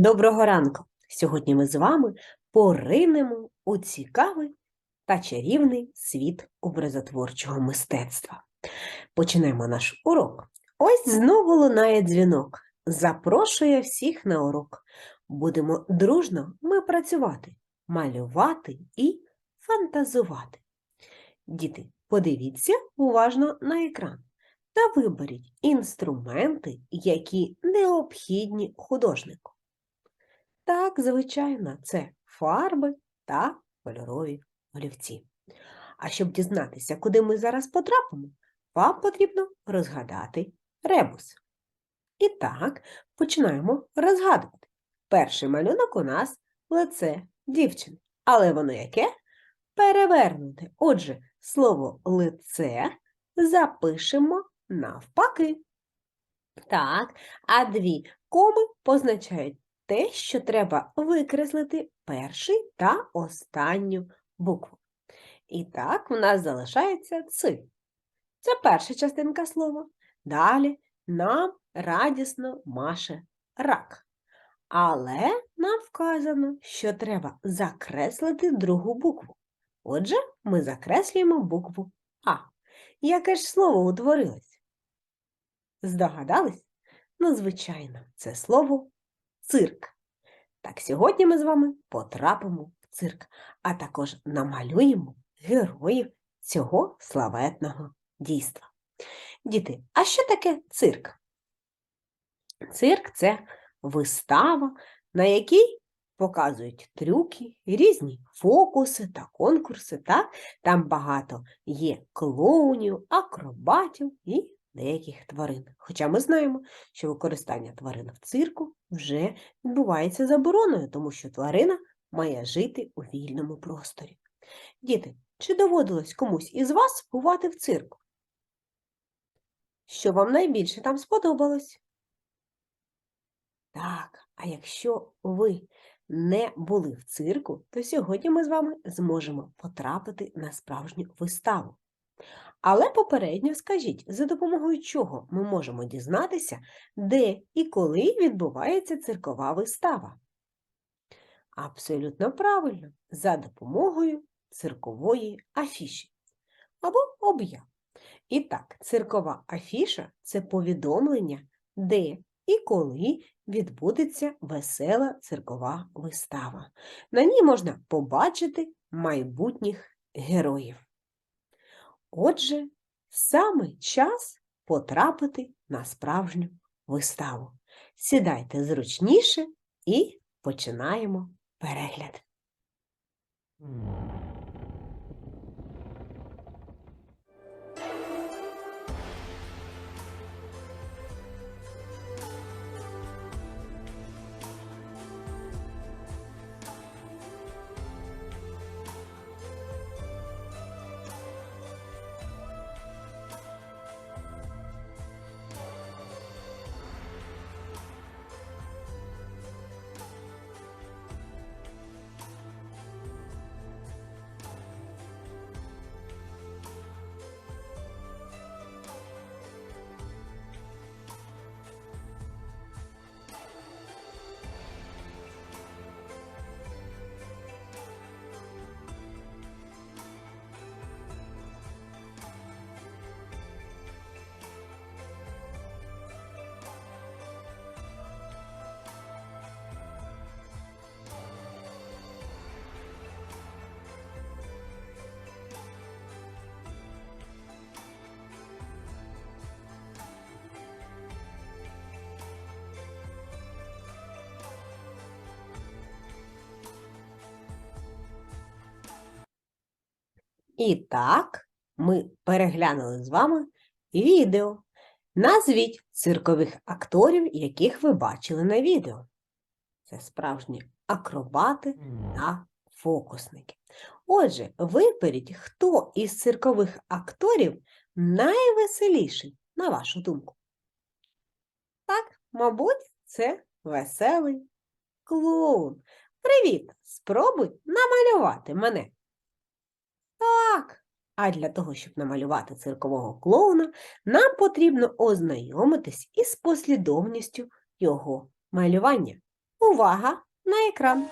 Доброго ранку! Сьогодні ми з вами поринемо у цікавий та чарівний світ образотворчого мистецтва. Почнемо наш урок. Ось знову лунає дзвінок. Запрошує всіх на урок. Будемо дружно ми працювати, малювати і фантазувати. Діти, подивіться уважно на екран та виберіть інструменти, які необхідні художнику. Так, звичайно, це фарби та кольорові олівці. А щоб дізнатися, куди ми зараз потрапимо, вам потрібно розгадати ребус. І так, починаємо розгадувати. Перший малюнок у нас лице дівчини. Але воно яке? Перевернуте. Отже, слово лице запишемо навпаки. Так, а дві коми позначають те, що треба викреслити перший та останню букву. І так, в нас залишається ци. Це перша частинка слова. Далі нам радісно маше рак. Але нам вказано, що треба закреслити другу букву. Отже, ми закреслюємо букву А. Яке ж слово утворилось? Здогадались? Ну, звичайно, це слово цирк. Так, сьогодні ми з вами потрапимо в цирк, а також намалюємо героїв цього славетного дійства. Діти, а що таке цирк? Цирк це вистава, на якій показують трюки, різні фокуси та конкурси. Так? Там багато є клоунів, акробатів і деяких тварин. Хоча ми знаємо, що використання тварин в цирку вже відбувається забороною, тому що тварина має жити у вільному просторі. Діти, чи доводилось комусь із вас бувати в цирку? Що вам найбільше там сподобалось? Так, а якщо ви не були в цирку, то сьогодні ми з вами зможемо потрапити на справжню виставу. Але попередньо скажіть, за допомогою чого ми можемо дізнатися, де і коли відбувається циркова вистава? Абсолютно правильно, за допомогою циркової афіші або об'яв. І так, циркова афіша це повідомлення, де і коли відбудеться весела циркова вистава. На ній можна побачити майбутніх героїв. Отже, саме час потрапити на справжню виставу. Сідайте зручніше і починаємо перегляд. І так, ми переглянули з вами відео. Назвіть циркових акторів, яких ви бачили на відео. Це справжні акробати та фокусники. Отже, виберіть, хто із циркових акторів найвеселіший, на вашу думку. Так, мабуть, це веселий клоун. Привіт! Спробуй намалювати мене. Так. А для того, щоб намалювати циркового клоуна, нам потрібно ознайомитись із послідовністю його малювання. Увага на екран!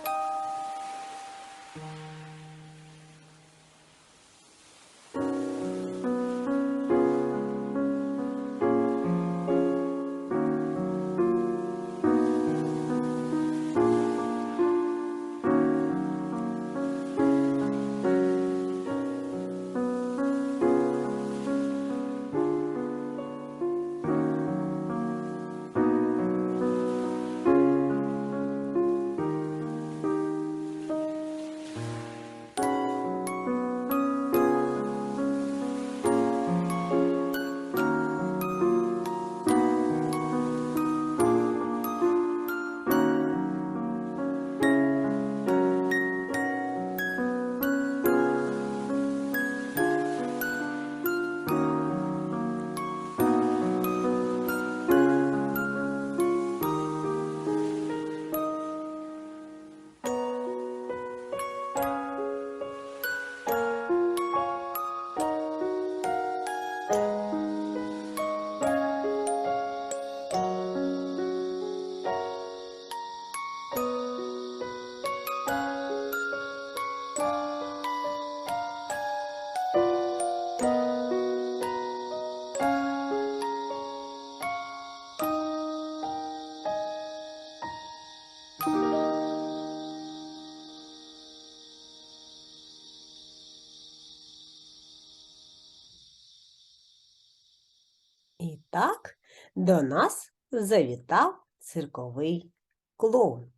І так до нас завітав цирковий клоун.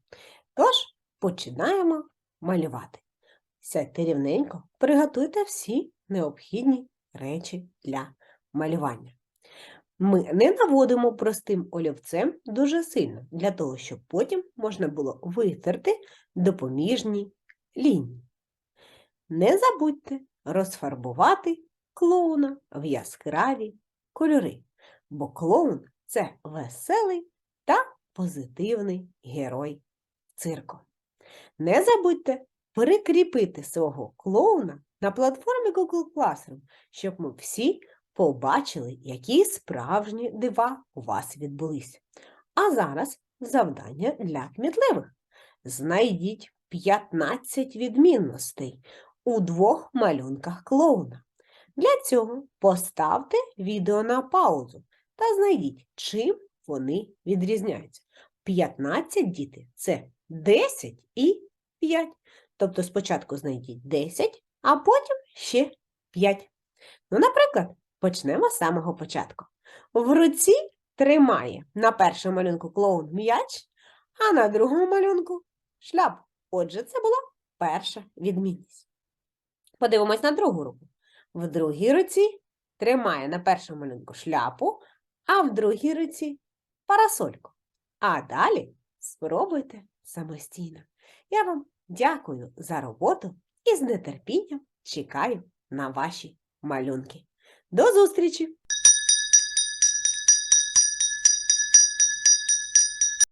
Тож починаємо малювати. Сядьте рівненько, приготуйте всі необхідні речі для малювання. Ми не наводимо простим олівцем дуже сильно, для того, щоб потім можна було витерти допоміжні лінії. Не забудьте розфарбувати клоуна в яскраві кольори, бо клоун це веселий та позитивний герой цирку. Не забудьте прикріпити свого клоуна на платформі Google Classroom, щоб ми всі побачили, які справжні дива у вас відбулись. А зараз завдання для кмітливих. Знайдіть 15 відмінностей у двох малюнках клоуна. Для цього поставте відео на паузу та знайдіть, чим вони відрізняються. 15 діти це 10 і 5. Тобто спочатку знайдіть 10, а потім ще 5. Ну, наприклад, почнемо з самого початку. В руці тримає на першому малюнку клоун м'яч, а на другому малюнку шляпу. Отже, це була перша відмінність. Подивимось на другу руку. В другій руці тримає на першому малюнку шляпу, а в другій руці парасольку. А далі спробуйте самостійно. Я вам дякую за роботу і з нетерпінням чекаю на ваші малюнки. До зустрічі!